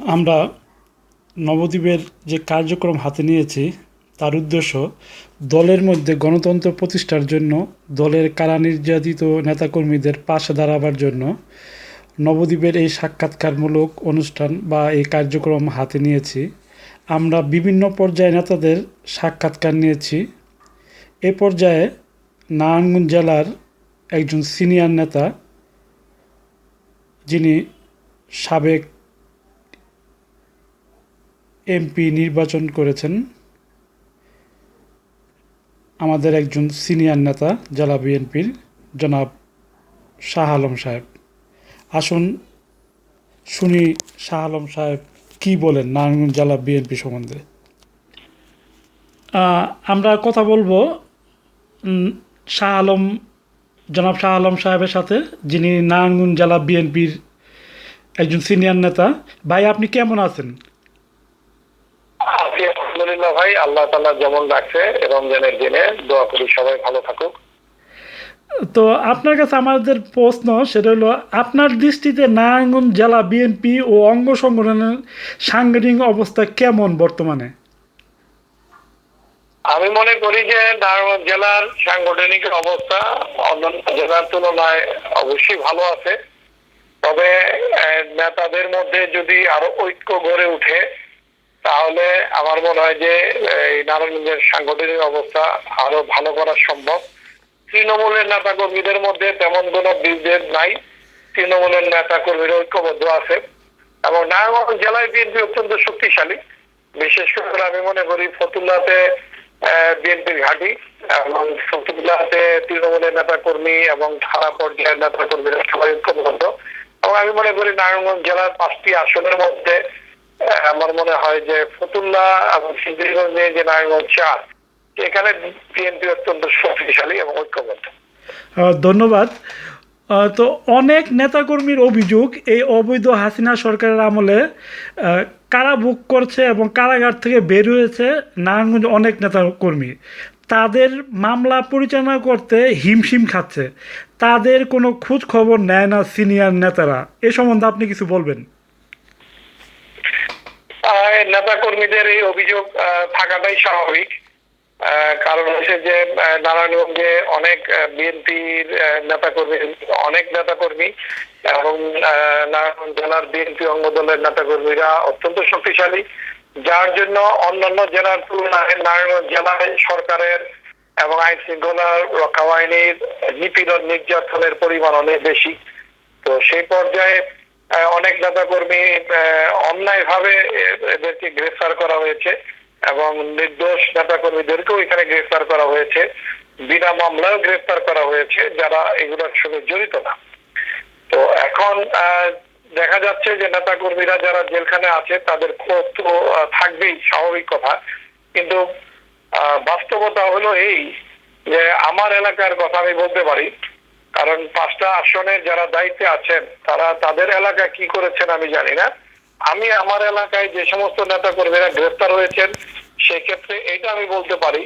আমরা নবদ্বীপের যে কার্যক্রম হাতে নিয়েছি, তার উদ্দেশ্য দলের মধ্যে গণতন্ত্র প্রতিষ্ঠার জন্য, দলের কারা নির্যাতিত নেতাকর্মীদের পাশে দাঁড়াবার জন্য নবদ্বীপের এই সাক্ষাৎকারমূলক অনুষ্ঠান বা এই কার্যক্রম হাতে নিয়েছি। আমরা বিভিন্ন পর্যায়ে নেতাদের সাক্ষাৎকার নিয়েছি। এ পর্যায়ে নারায়ণগঞ্জ জেলার একজন সিনিয়র নেতা, যিনি সাবেক এমপি নির্বাচন করেছেন আমাদের একজন সিনিয়র নেতা, জেলা বিএনপির জনাব শাহ আলম সাহেব। আসুন শুনি শাহ আলম সাহেব কি বলেন নারায়ণগঞ্জ জেলা বিএনপি সম্বন্ধে। আমরা কথা বলব শাহ আলম, জনাব শাহ আলম সাহেবের সাথে, যিনি নারায়ণগঞ্জ জেলা বিএনপির একজন সিনিয়র নেতা। ভাই, আপনি কেমন আছেন? আছি আলহামদুলিল্লাহ ভাই আল্লাহ তালা যেমন রাখছে রমজানের দিনে দোয়া করি সবাই ভালো থাকুক। তো আপনার কাছে আমাদের প্রশ্ন সেটা হলো আপনার দৃষ্টিতে নারায়ণগঞ্জ জেলা বিএনপি ও অঙ্গ সংগঠনের সাংগঠনিক অবস্থা কেমন বর্তমানে? আমি মনে করি যে নারায়ণগঞ্জ জেলার সাংগঠনিক অবস্থা অন্যান্য জেলার তুলনায় অবশ্যই ভালো আছে। তবে নেতাদের মধ্যে যদি আরও ঐক্য গড়ে উঠে তাহলে আমার মনে হয় যে, এই নারায়ণগঞ্জের সাংগঠনিক অবস্থা আরও ভালো করা সম্ভব। তৃণমূলের নেতা কর্মীদের মধ্যে তেমন কোনো বিভেদ নাই। তৃণমূলের নেতা কর্মীরা ঐক্যবদ্ধ আছে। এবং নারায়ণগঞ্জ জেলায় বিএনপি অত্যন্ত শক্তিশালী। বিশেষ করে আমি মনে করি ফতুল্লাতে বিএনপির ঘাঁটি এবং ফতুল্লাতে তৃণমূলের নেতা কর্মী এবং থানা পর্যায়ের নেতা কর্মীরা সবাই ঐক্যবদ্ধ। এবং আমি মনে করি নারায়ণগঞ্জ জেলার পাঁচটি আসনের মধ্যে আমার মনে হয় যে ফতুল্লা এবং সিদ্ধিগঞ্জে যে নারায়ণগঞ্জ চার, এখানে বিএনপি অত্যন্ত শক্তিশালী এবং ঐক্যবদ্ধ। ধন্যবাদ। তো অনেক নেতাকর্মীর অভিযোগ, এই অবৈধ হাসিনা সরকারের আমলে কারা ভোগ করছে এবং কারাগার থেকে বের হয়েছে নারায়ণগঞ্জ অনেক নেতাকর্মী। তাদের মামলা পরিচালনা করতে হিমশিম খাচ্ছে। তাদের কোনো খোঁজ খবর নেয় না সিনিয়র নেতারা। এ সম্বন্ধে আপনি কিছু বলবেন? নেতা কর্মীদের এই অভিযোগ থাকাটাই স্বাভাবিক। কারণ হচ্ছে যে নারায়ণগঞ্জে অনেক বিএনপির নেতা কর্মী অনেক নেতা কর্মী এবং নারায়ণগঞ্জ জেলার বিএনপি অঙ্গ দলের নেতা কর্মীরা অত্যন্ত শক্তিশালী। যার জন্য অন্যান্য জেলার তুলনায় নারায়ণগঞ্জ জেলায় সরকারের এবং আইন শৃঙ্খলা রক্ষা বাহিনীর নিপীড়ন, নির্যাতনের পরিমাণ অনেক বেশি। তো সেই পর্যায়ে অনেক নেতা কর্মী অন্যায় ভাবে এদেরকে গ্রেফতার করা হয়েছে এবং নির্দোষ নেতা কর্মীদেরকেও এখানে গ্রেফতার করা হয়েছে। বিনা মামলায় গ্রেফতার করা হয়েছে, যারা এগুলোর সঙ্গে জড়িত না। তো এখন দেখা যাচ্ছে যে নেতা কর্মীরা যারা জেলখানে আছে, তাদের ক্ষোভ তো থাকবেই, স্বাভাবিক কথা। কিন্তু বাস্তবতা হলো এই যে আমার এলাকার কথা আমি বলতে পারি কারণ পাঁচটা আসনে যারা দায়িত্বে আছেন, তারা তাদের এলাকায় কি করেছেন আমি জানি না। আমি আমার এলাকায় যে সমস্ত নেতা কর্মীরা গ্রেফতার হয়েছেন, সেক্ষেত্রে এটা আমি বলতে পারি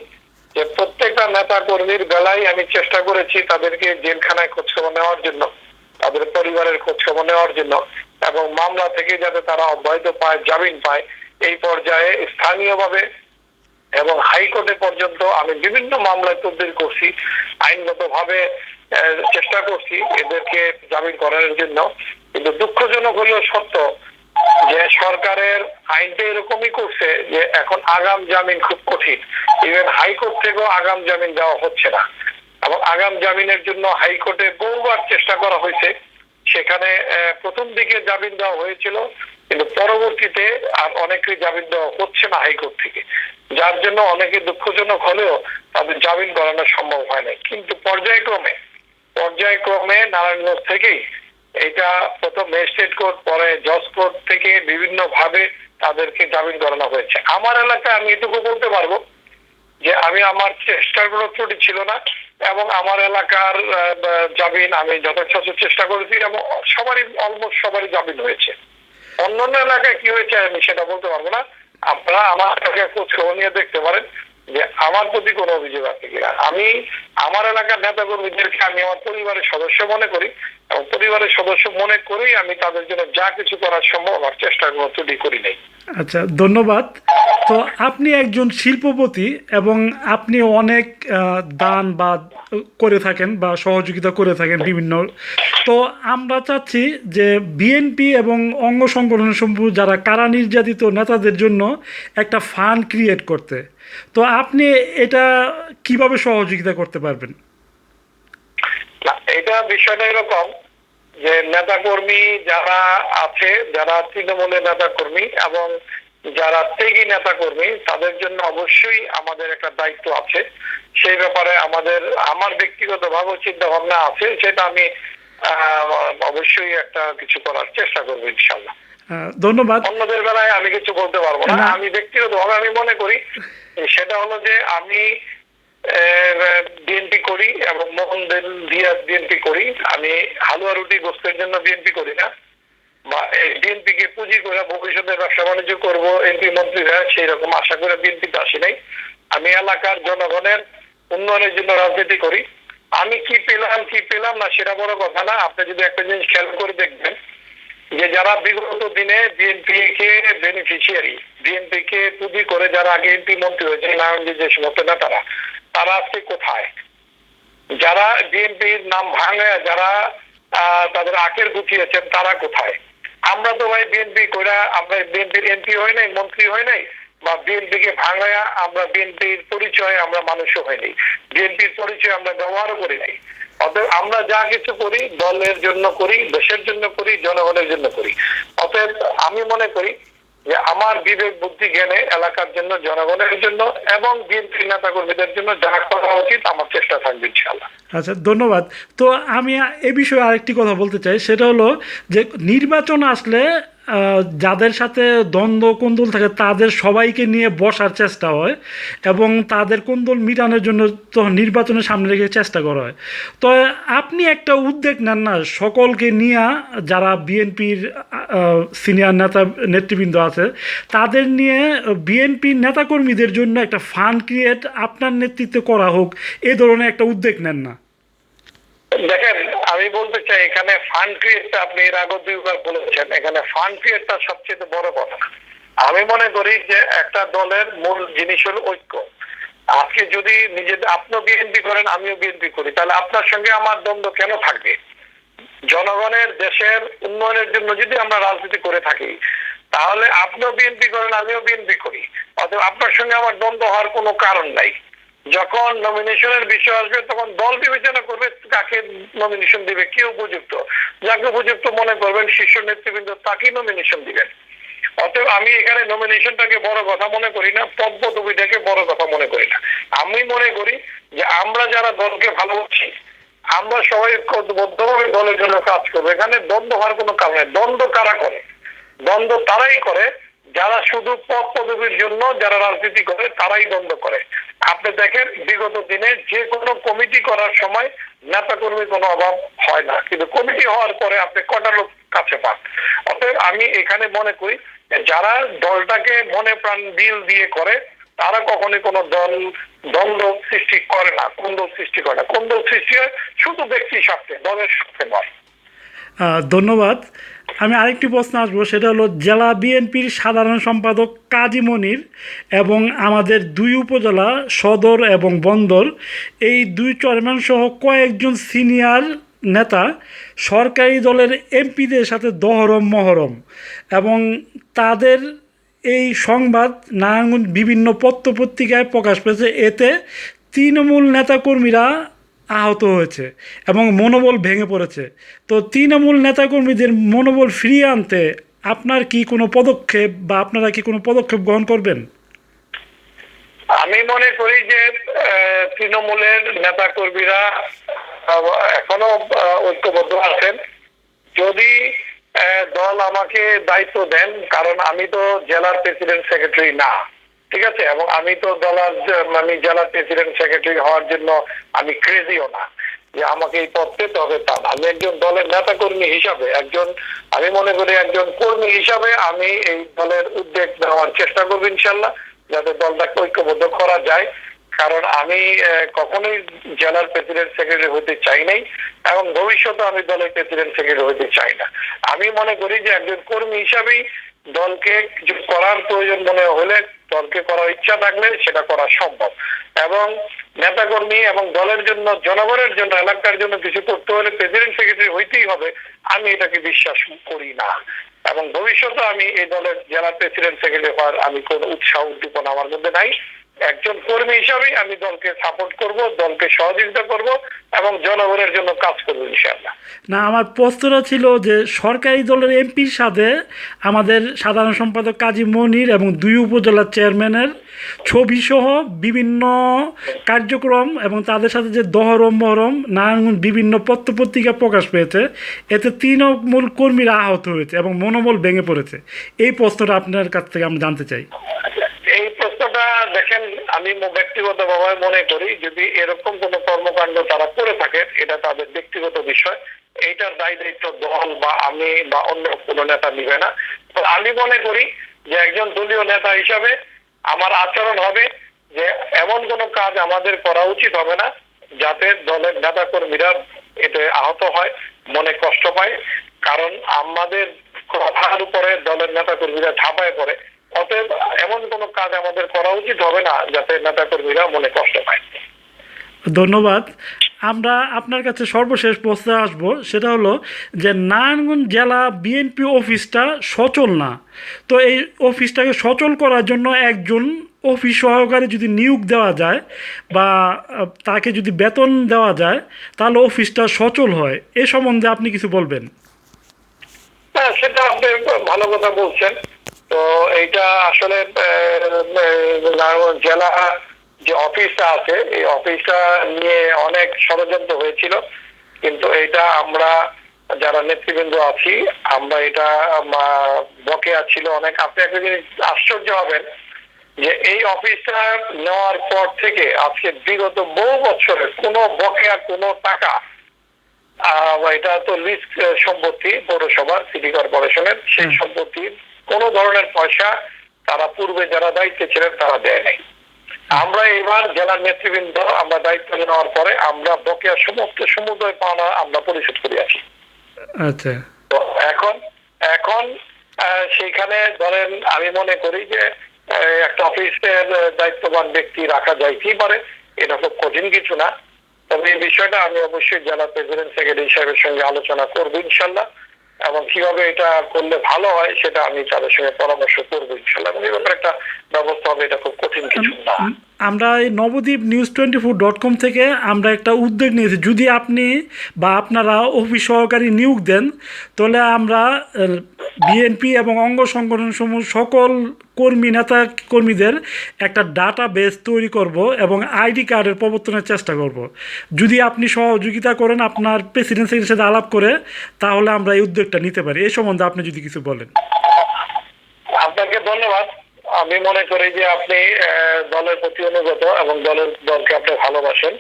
যে প্রত্যেকটা নেতা কর্মীর বেলায় আমি চেষ্টা করেছি তাদেরকে জেলখানায় খোঁজখবর নেওয়ার জন্য, তাদের পরিবারের খোঁজখবর নেওয়ার জন্য এবং মামলা থেকে যাতে তারা অব্যাহত পায়, জামিন পায়, এই পর্যায়ে স্থানীয়ভাবে এবং হাইকোর্টে পর্যন্ত আমি বিভিন্ন মামলায় তদবির করছি। আইনগত ভাবে চেষ্টা করছি এদেরকে জামিন করানোর জন্য। কিন্তু দুঃখজনক হলেও সত্য যে সরকারের আইনটা এরকমই করছে যে এখন আগাম জামিন খুব কঠিন। ইভেন হাইকোর্ট থেকেও আগাম জামিন দেওয়া হচ্ছে না। এবং আগাম জামিনের জন্য হাইকোর্টে বহুবার চেষ্টা করা হয়েছে। সেখানে প্রথম দিকে জামিন দেওয়া হয়েছিল, কিন্তু পরবর্তীতে আর অনেকেই জামিন দেওয়া হচ্ছে না হাইকোর্ট থেকে। যার জন্য অনেকে দুঃখজনক হলেও তাদের জামিন করানো সম্ভব হয় না কিন্তু পর্যায়ক্রমে পর্যায়ক্রমে নারায়ণগঞ্জ থেকেই এটা প্রথম ম্যাজিস্ট্রেট কোর্ট, পরে জজ কোর্ট থেকে বিভিন্ন ভাবে তাদেরকে জামিন করানো হয়েছে। আমার এলাকায় আমি এটুকু বলতে পারব যে আমি আমার চেষ্টার কোনো ত্রুটি ছিল না এবং আমার এলাকার জামিন আমি যথেষ্ট চেষ্টা করেছি এবং সবারই অলমোস্ট সবারই জামিন হয়েছে। অন্যান্য এলাকায় কি হয়েছে আমি সেটা বলতে পারব না। আপনারা আমার খোঁজ খবর নিয়ে দেখতে পারেন। যে আমার প্রতি কোনো অভিযোগ আছে কিনা? আমি আমার এলাকার নেতা কর্মীদেরকে আমি আমার পরিবারের সদস্য মনে করি পরিবারের সদস্য মনে করেই আমি তাদের জন্য যা কিছু করার সম্ভব আমার চেষ্টা কোনো ত্রুটি করি নাই। আচ্ছা ধন্যবাদ। তো আপনি একজন শিল্পপতি এবং আপনি অনেক দান বা করে থাকেন বা সহযোগিতা করে থাকেন বিভিন্ন। তো আমরা চাচ্ছি যে বিএনপি এবং অঙ্গ সংগঠন সমূহ যারা কারা নির্যাতিত নেতাদের জন্য একটা ফান্ড ক্রিয়েট করতে। তো আপনি এটা কীভাবে সহযোগিতা করতে পারবেন? এটা বিষয়টা এরকম যে নেতাকর্মী যারা আছে যারা তৃণমূলের নেতাকর্মী এবং যারা ত্যাগী নেতাকর্মী তাদের জন্য অবশ্যই আমাদের একটা দায়িত্ব আছে। সেই ব্যাপারে আমাদের আমার ব্যক্তিগত ভাবে চিন্তা ভাবনা আছে সেটা আমি আহ, অবশ্যই একটা কিছু করার চেষ্টা করব ইনশাল্লাহ ধন্যবাদ। অন্যদের বেলায় আমি কিছু বলতে পারব না। না। আমি ব্যক্তিগত ভাবে আমি মনে করি সেটা হলো যে আমি বিএনপি করি এবং মোহন দিয়া বিএনপি করি। আমি হালুয়া রুটি গোস্তের জন্য বিএনপি করি না। বা বিএনপি কে পুঁজি করে ভবিষ্যতে ব্যবসা বাণিজ্য করব এমপি মন্ত্রীরা সেই রকম আশা করে আসি নাই। আমি এলাকার জনগণের উন্নয়নের জন্য রাজনীতি করি। আমি কি পেলাম কি পেলাম না সেটা বড় কথা না। আপনি যদি একটা জিনিস খেয়াল করে দেখবেন, যে যারা বিগত দিনে বিএনপি কে বেনিফিশিয়ারি বিএনপি কে পুঁজি করে যারা আগে এমপি মন্ত্রী হয়েছে, নারায়ণজি যে সমস্ত নেতারা তারা আজকে কোথায়? যারা বিএনপির নাম ভাঙে, যারা তাদের আখের গুছিয়েছেন তারা কোথায়? আমরা তো ভাই বিএনপি কইরা, আমরা বিএনপির এমপি হয় নাই, মন্ত্রী হয় নাই, বা বিএনপি কে ভাঙায়া আমরা বিএনপির পরিচয় আমরা মানুষও নাই। বিএনপির পরিচয় আমরা ব্যবহারও করি নাই। অতএব আমরা যা কিছু করি, দলের জন্য করি, দেশের জন্য করি, জনগণের জন্য করি। অতএব আমি মনে করি যে আমার বিবেক, বুদ্ধি, জ্ঞানে এলাকার জন্য, জনগণের জন্য এবং বিএনপি নেতা কর্মীদের জন্য যা করা উচিত আমার চেষ্টা থাকবে ইনশাল্লাহ আচ্ছা ধন্যবাদ। তো আমি এ বিষয়ে আরেকটি কথা বলতে চাই, সেটা হলো যে নির্বাচন আসলে যাদের সাথে দ্বন্দ্ব কোন্দল থাকে, তাদের সবাইকে নিয়ে বসার চেষ্টা হয় এবং তাদের কোন্দল মিটানোর জন্য তখন নির্বাচনের সামনে রেখে চেষ্টা করা হয়। তো আপনি একটা উদ্যোগ নেন না, সকলকে নিয়ে যারা বিএনপির সিনিয়র নেতা, নেতৃবৃন্দ আছে, তাদের নিয়ে বিএনপির নেতাকর্মীদের জন্য একটা ফান্ড ক্রিয়েট আপনার নেতৃত্বে করা হোক, এ ধরনের একটা উদ্যোগ নেন না। দেখেন, আমি বলতে চাই, এখানে ফান্ড ক্রিয়েটটা আপনি এর আগে দুইবার বলেছেন, এখানে ফান্ড ক্রিয়েটটা সবচেয়ে বড় কথা। আমি মনে করি যে একটা দলের মূল জিনিস হলো ঐক্য। আজকে যদি নিজেদের আপনিও বিএনপি করেন, আমিও বিএনপি করি, তাহলে আপনার সঙ্গে আমার দ্বন্দ্ব কেন থাকবে? জনগণের দেশের উন্নয়নের জন্য যদি আমরা রাজনীতি করে থাকি, তাহলে আপনিও বিএনপি করেন, আমিও বিএনপি করি। অতএব আপনার সঙ্গে আমার দ্বন্দ্ব হওয়ার কোনো কারণ নাই। যখন নমিনেশনের বিষয় আসবে, তখন দল বিবেচনা করবে কাকে নমিনেশন দিবে, কে উপযুক্ত। যাকে উপযুক্ত মনে করবেন শীর্ষ নেতৃবৃন্দ, তাকেই নমিনেশন দিবেন। অতএব আমি এখানে নমিনেশনটাকে বড় কথা মনে করি না পদ পদবিটাকে বড় কথা মনে করি না। আমি মনে করি যে আমরা যারা দলকে ভালোবাসি, আমরা সবাই ঐক্যবদ্ধভাবে দলের জন্য কাজ করব। এখানে দ্বন্দ্ব হওয়ার কোনো কারণ নেই। দ্বন্দ্ব কারা করে? দ্বন্দ্ব তারাই করে। যারা শুধু পদ পদবীর জন্য যারা রাজনীতি করে, তারাই দ্বন্দ্ব করে। আপনি দেখেন, বিগত দিনে যে কোনো কমিটি করার সময় নেতা কর্মীর কোনো অভাব হয় না। কিন্তু কমিটি হওয়ার পরে আপনি কটা লোক কাছে পান? অতএব আমি এখানে মনে করি, যারা দলটাকে মনে প্রাণ বিল দিয়ে করে, তারা কখনোই কোনো দল দ্বন্দ্ব সৃষ্টি করে না, কুন্দল সৃষ্টি করে না। কুন্দল সৃষ্টি হয় শুধু ব্যক্তির স্বার্থে, দলের স্বার্থে নয়। ধন্যবাদ। আমি আরেকটি প্রশ্ন আসব, সেটা হলো, জেলা বিএনপির সাধারণ সম্পাদক কাজী মনির এবং আমাদের দুই উপজেলা, সদর এবং বন্দর, এই দুই চেয়ারম্যান সহ কয়েকজন সিনিয়র নেতা সরকারি দলের এমপিদের সাথে দহরম মহরম এবং তাদের এই সংবাদ নারায়ণগঞ্জ বিভিন্ন পত্র পত্রিকায় প্রকাশ পেয়েছে। এতে তৃণমূল নেতাকর্মীরা আহত হয়েছে এবং মনোবল ভেঙে পড়েছে। তো তৃণমূল নেতাকর্মীদের মনোবল ফিরিয়ে আনতে আপনার কি কোনো পদক্ষেপ বা আপনারা কি কোনো পদক্ষেপ গ্রহণ করবেন? আমি মনে করি যে তৃণমূলের নেতা কর্মীরা এখনও ঐক্যবদ্ধ আছেন। যদি দল আমাকে দায়িত্ব দেন, কারণ আমি তো জেলার প্রেসিডেন্ট সেক্রেটারি না। ঠিক আছে, এবং আমি তো দলার আমি জেলার প্রেসিডেন্ট সেক্রেটারি হওয়ার জন্য আমি ক্রেজিও না। যে আমাকে এই পদ পেতে হবে তা না। আমি একজন দলের নেতা কর্মী হিসাবে, একজন, আমি মনে করি একজন কর্মী হিসাবে আমি এই দলের উদ্যোগ নেওয়ার চেষ্টা করব ইনশাল্লাহ, যাতে দলটাকে ঐক্যবদ্ধ করা যায়। কারণ আমি কখনোই জেলার প্রেসিডেন্ট সেক্রেটারি হতে চাই নাই, এবং ভবিষ্যতে আমি দলের প্রেসিডেন্ট সেক্রেটারি হতে চাই না। আমি মনে করি যে একজন কর্মী হিসাবেই দলকে কিছু করার প্রয়োজন মনে হলে দলকে করার ইচ্ছা থাকলে সেটা করা সম্ভব। এবং নেতাকর্মী এবং দলের জন্য, জনগণের জন্য, এলাকার জন্য কিছু করতে হলে প্রেসিডেন্ট সেক্রেটারি হইতেই হবে। আমি এটাকে বিশ্বাস করি না। এবং ভবিষ্যতে আমি এই দলের জেলা প্রেসিডেন্ট সেক্রেটারি হওয়ার আমি কোন উৎসাহ উদ্দীপনা আমার মধ্যে নাই। একজন কর্মী হিসাবেই আমি দলকে সাপোর্ট করব, দলকে সহযোগিতা করব এবং জনগণের জন্য কাজ করব ইনশাআল্লাহ। না, আমার প্রশ্নটা ছিল যে সরকারি দলের এমপির সাথে আমাদের সাধারণ সম্পাদক কাজী মনির এবং দুই উপজেলার চেয়ারম্যানের ছবি সহ বিভিন্ন কার্যক্রম এবং তাদের সাথে যে দহরম মহরম, নানান বিভিন্ন পত্রপত্রিকা প্রকাশ পেয়েছে, এতে তৃণমূল কর্মীরা আহত হয়েছে এবং মনোবল ভেঙে পড়েছে। এই প্রশ্নটা আপনার কাছ থেকে আমি জানতে চাই। দেখেন, আমি ব্যক্তিগতভাবে মনে করি যদি এরকম কোনো কর্মকাণ্ড তারা করে থাকে এটা তাদের ব্যক্তিগত বিষয়। এইটার দায় দায়িত্ব দল বা আমি বা অন্য কোনো নেতা নিবে না। আমি মনে করি যে একজন দলীয় নেতা হিসাবে আমার আচরণ হবে যে এমন কোনো কাজ আমাদের করা উচিত হবে না, যাতে দলের নেতা কর্মীরা এতে আহত হয়, মনে কষ্ট পায়। কারণ আমাদের কথার উপরে দলের নেতা কর্মীরা ঝাঁপায় পড়ে। অতএব এমন কোনো কাজ আমাদের করা উচিত হবে না যাতে নেতা কর্মীরা মনে কষ্ট পায়। ধন্যবাদ। আমরা আপনার কাছে সর্বশেষ প্রশ্নে আসব সেটা হলো যে নারায়ণগঞ্জ জেলা বিএনপি অফিসটা সচল না? তো এই অফিসটাকে সচল করার জন্য একজন অফিস সহকারী যদি নিয়োগ দেওয়া যায় বা তাকে যদি বেতন দেওয়া যায় তাহলে অফিসটা সচল হয়। এ সম্বন্ধে আপনি কিছু বলবেন। হ্যাঁ সেটা আপনি ভালো কথা বলছেন। তো এইটা আসলে জেলা যে অফিসটা আছে এই অফিসটা নিয়ে অনেক ষড়যন্ত্র হয়েছিল কিন্তু এটা আমরা যারা নেতৃবৃন্দ আছি আমরা এটা বকেয়া ছিল অনেক আপনি একটা জিনিস আশ্চর্য হবেন যে এই অফিসটা নেওয়ার পর থেকে আজকে বিগত বহু বছরের কোনো বকেয়া কোনো টাকা আহ, এটা তো লিস্ট সম্পত্তি পৌরসভার সিটি কর্পোরেশনের সেই। সম্পত্তির কোন ধরনের পয়সা তারা পূর্বে যারা দায়িত্বে ছিলেন তারা দেয় নাই। আমরা এবার জেলার নেতৃবৃন্দ আমরা দায়িত্ব নেওয়ার পরে আমরা বকেয়া সমস্ত সমুদয় পাওনা আমরা পরিশোধ করে আছি। আচ্ছা। তো এখন এখন আহ, সেইখানে ধরেন আমি মনে করি যে একটা অফিসের দায়িত্ববান ব্যক্তি রাখা যাইতেই পারে এটা খুব কঠিন কিছু না। তবে এই বিষয়টা আমি অবশ্যই জেলা প্রেসিডেন্ট সেক্রেটারি সাহেবের সঙ্গে আলোচনা করব ইনশাল্লাহ। এবং কীভাবে এটা করলে ভালো হয়, সেটা আমি তাদের সঙ্গে পরামর্শ করব ইনশাল্লাহ। এবং এই ব্যাপারে একটা ব্যবস্থা হবে এটা খুব কঠিন কিছু না। আমরা এই Nabadwip news twenty four dot com থেকে আমরা একটা উদ্যোগ নিয়েছি। যদি আপনি বা আপনারা অফিস সহকারী নিয়োগ দেন তাহলে আমরা বিএনপি এবং অঙ্গ সংগঠন সমূহ সকল কর্মী নেতা কর্মীদের একটা ডাটা বেস তৈরি করব এবং আইডি কার্ডের প্রবর্তনের চেষ্টা করব। যদি আপনি সহযোগিতা করেন আপনার প্রেসিডেন্ট সেক্রেটারির সাথে আলাপ করে তাহলে আমরা এই উদ্যোগটা নিতে পারি। এই সম্বন্ধে আপনি যদি কিছু বলেন। আপনাকে ধন্যবাদ। আমি মনে করি যে আপনি দলের প্রতি অনুগত এবং দলের দলকে আপনি ভালোবাসেন।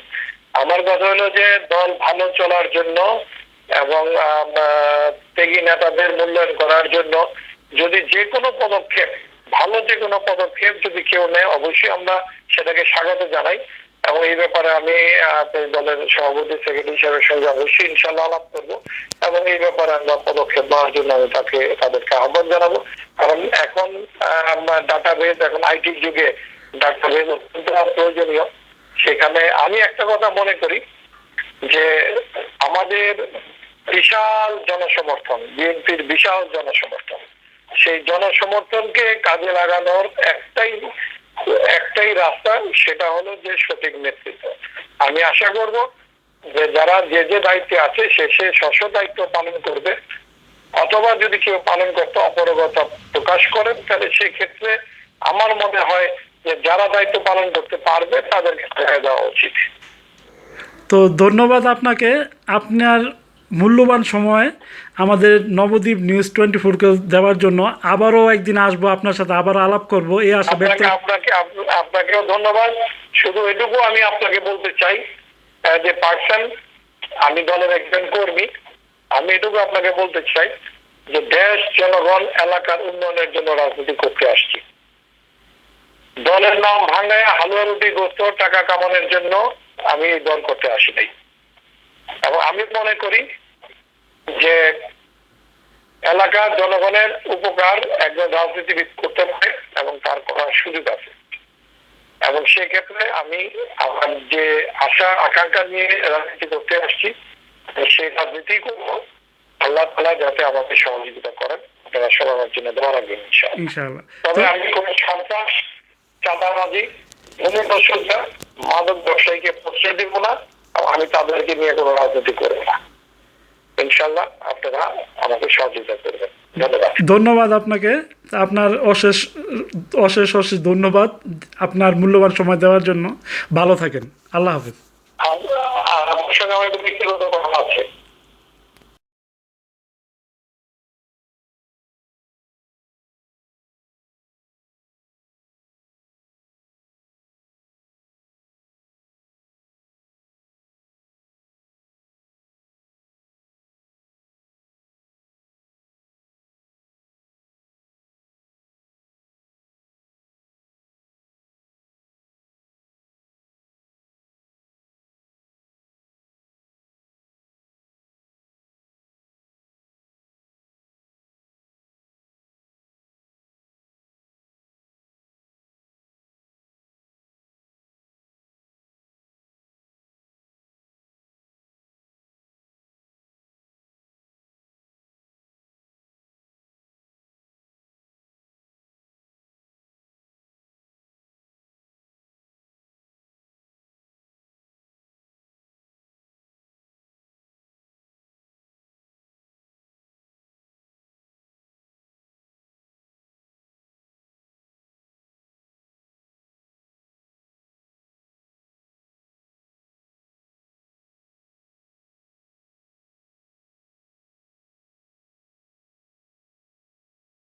আমার কথা হলো যে দল ভালো চলার জন্য এবং ত্যাগী নেতাদের মূল্যায়ন করার জন্য যদি যে কোনো পদক্ষেপ, ভালো যে কোনো পদক্ষেপ যদি কেউ নেয়, অবশ্যই আমরা সেটাকে স্বাগত জানাই। এবং এই ব্যাপারে আমি দলের সভাপতি সেক্রেটারি সাহেবের সঙ্গে অবশ্যই ইনশাল্লাহ আলাপ করব এবং এই ব্যাপারে আমরা পদক্ষেপ নেওয়ার জন্য আমি তাকে, তাদেরকে আহ্বান জানাব। কারণ এখন ডাটা ডাটাবেজ এখন আইটি যুগে ডাটাবেজ অত্যন্ত প্রয়োজনীয়। সেখানে আমি একটা কথা মনে করি যে আমাদের বিশাল জনসমর্থন, বিএনপির বিশাল জনসমর্থন। সেই জনসমর্থনকে কাজে লাগানোর একটাই একটাই রাস্তা, সেটা হলো যে সঠিক নেতৃত্ব। আমি আশা করব যে যারা যে যে দায়িত্বে আছে, সে সে স্ব দায়িত্ব পালন করবে। অথবা যদি কেউ পালন করতে অপরগতা প্রকাশ করেন, তাহলে সেই ক্ষেত্রে আমার মনে হয় যে যারা দায়িত্ব পালন করতে পারবে, তাদেরকে দেওয়া উচিত। তো ধন্যবাদ আপনাকে। আপনার মূল্যবান সময় আমাদের নবদ্বীপ নিউজ টোয়েন্টি ফোরকে দেওয়ার জন্য। আবারও একদিন আসব আপনার সাথে, আবার আলাপ করব। এই আশা ব্যক্ত আপনাকে আপনাকে আপনাকেও ধন্যবাদ। শুধু এটুকু আমি আপনাকে বলতে চাই যে পার্সন আমি দলের একজন কর্মী, আমি এটুকু আপনাকে বলতে চাই যে দেশ, জনগণ, এলাকার উন্নয়নের জন্য রাজনীতি করতে আসছি। দলের নাম ভাঙ্গায় হালুয়া রুটি গোস্ত, টাকা কামানোর জন্য আমি দল করতে আসি নাই। এবং আমি মনে করি যে এলাকার জনগণের উপকার একজন রাজনীতিবিদ করতে পারে এবং তার করার সুযোগ আছে। এবং সেক্ষেত্রে আমি আমার যে আশা আকাঙ্ক্ষা নিয়ে রাজনীতি করতে আসছি সেই রাজনীতি করব। আল্লাহ তালা যাতে আমাকে সহযোগিতা করেন আপনারা সবাই আমার জন্য দোয়া রাখবেন ইনশাআল্লাহ। ইনশাআল্লাহ। তবে আমি কোন সন্ত্রাস চাঁদাবাজি ভূমিদস্যুতা মাদক ব্যবসায়ীকে প্রশ্রয় দিব না আমি তাদেরকে নিয়ে কোনো রাজনীতি করব না। ইনশাল্লাহ আপনারা আমাকে সহযোগিতা করবেন। ধন্যবাদ। ধন্যবাদ আপনাকে। আপনার অশেষ অশেষ অশেষ ধন্যবাদ আপনার মূল্যবান সময় দেওয়ার জন্য। ভালো থাকেন। আল্লাহ হাফিজ। সঙ্গে আমার ব্যক্তিগত কথা আছে।